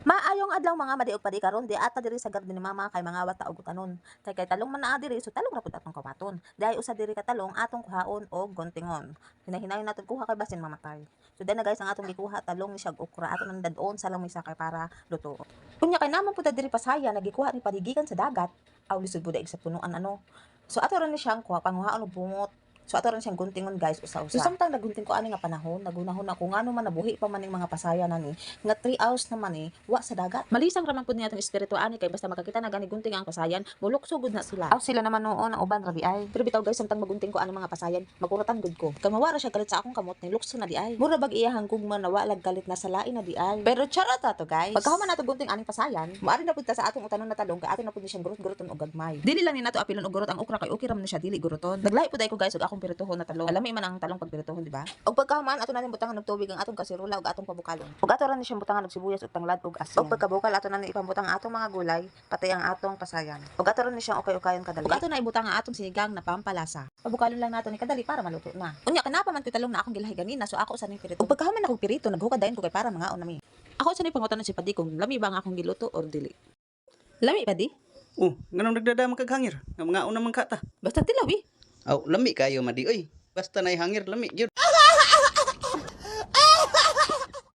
Maayong adlaw mga madiog padi karon di ata diri sa garden ni mama kay mga wata og tanon. Kay kay talong man naa diri so talong ra pud atong kawaton. Dai usa diri ka talong atong kuhaon og gontingon. Hinahinayon naton kuha kay basin mamatay. So dai na guys ang atong gikuha talong ni siya og okra aton nang dadon sa lamisa kay para luto. Kunya kay naman pud diri pasaya nagikuha ni padigikan sa dagat. Aw lisod pud sa punuan ano. So ato ra ni siyang kuha panguhaon og bungot. So ato rin siyang guntingon guys usa-usa. So samtang nagunting ko ani nga panahon, nagunahon ako ngano man nabuhi pa man ning mga pasaya nani nga 3 hours naman eh, wa sa dagat. Malisang raman pud niya itong espiritu ani kay basta makakita na gani gunting ang pasayan, bulok sugod na sila. Aw sila naman noon ang uban rabi ay. Pero bitaw guys samtang magunting ko ani mga pasayan, maguratan gud ko. Kay mawara siya galit sa akong kamot ni lukso na di ay. Mura bag iyahang gugma na wa lag galit na sa lain na di ay. Pero charot ato guys. Pagkahuman nato gunting aning pasayan, maari na pud ta sa atong utanon na talong kay ato na pud ni siyang gurot-guroton og gagmay. Dili lang ni nato apilon og gurot ang okra kay okay ra man na siya dili guroton. Naglahi pud ay ko guys og akong pirituhon na talong. Alami man ang talong pag pirituhon di ba? Og pagkahuman ato na ni butangan og tubig ang atong kasirula og atong pabukalon. Og ato ra ni siyang butangan og sibuyas ug tanglad ug asin. Og pagkabukal ato na ni ipambutang ang atong mga gulay pati ang atong pasayan. Og ato ra ni siyang okay-ukayon kadali. Og ato na ibutang ang atong sinigang na pampalasa. Pabukalon lang nato ni kadali para maluto na. Unya kanapa man ko talong na akong gilahi ganina so ako sa ning pirito. Og pagkahuman ako pirito naghukad dayon ko kay para mga nami. Ako sa ni pangutan si Padi kung lami ba ang akong giluto or dili. Lami Padi? Oh, nganong nagdadama kag hangir? Nga mga una man kata. Basta tilaw eh. Aw, lami kayo madi oy. Basta nay hangir lami gyud.